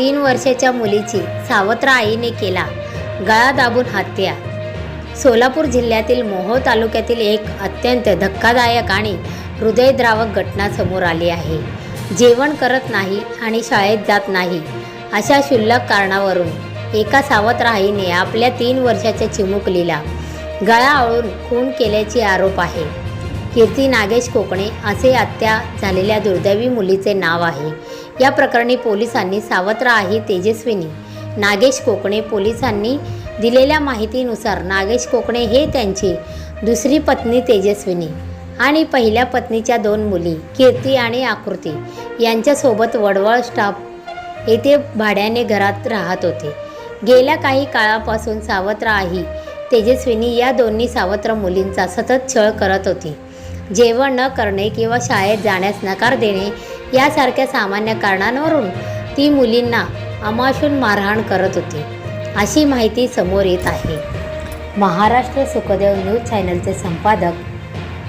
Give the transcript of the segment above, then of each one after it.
तीन वर्षाच्या मुलीची सावत्र आईने केला. गळा दाबून हत्या. सोलापूर जिल्ह्यातील मोहोळ तालुक्यातील एक अत्यंत धक्कादायक आणि हृदयद्रावक घटना समोर आली आहे. जेवण करत नाही आणि शाळेत जात नाही अशा क्षुल्लक कारणावरून एका सावत्र आईने आपल्या तीन वर्षाच्या चिमुकलीला गळा आळून खून केल्याचे आरोप आहे. कीर्ती नागेश कोकणे असे हत्या झालेल्या दुर्दैवी मुलीचे नाव आहे. या प्रकरणी पोलिसांनी सावत्र आहे तेजस्विनी. नागेश कोकणे पोलिसांनी दिलेल्या माहितीनुसार नागेश कोकणे हे त्यांची दुसरी पत्नी तेजस्विनी आणि पहिल्या पत्नीच्या दोन मुली कीर्ती आणि आकृती यांच्यासोबत वडवळ स्टाफ येथे भाड्याने घरात राहत होते. गेल्या काही काळापासून सावत्र आई तेजस्विनी या दोन्ही सावत्र मुलींचा सतत छळ करत होती. जेवण न करणे किंवा शाळेत जाण्यास नकार देणे यासारख्या सामान्य कारणांवरून ती मुलींना अमाशून मारहाण करत होती. अशी माहिती समोर येत आहे. महाराष्ट्र सुखदेव न्यूज चॅनलचे संपादक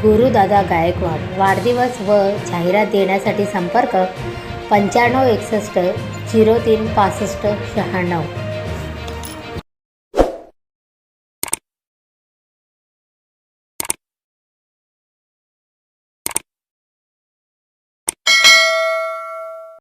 गुरुदादा गायकवाड वाढदिवस व जाहिरात देण्यासाठी संपर्क पंच्याण्णव एकसष्ट झिरो तीन पासष्ट शहाण्णव.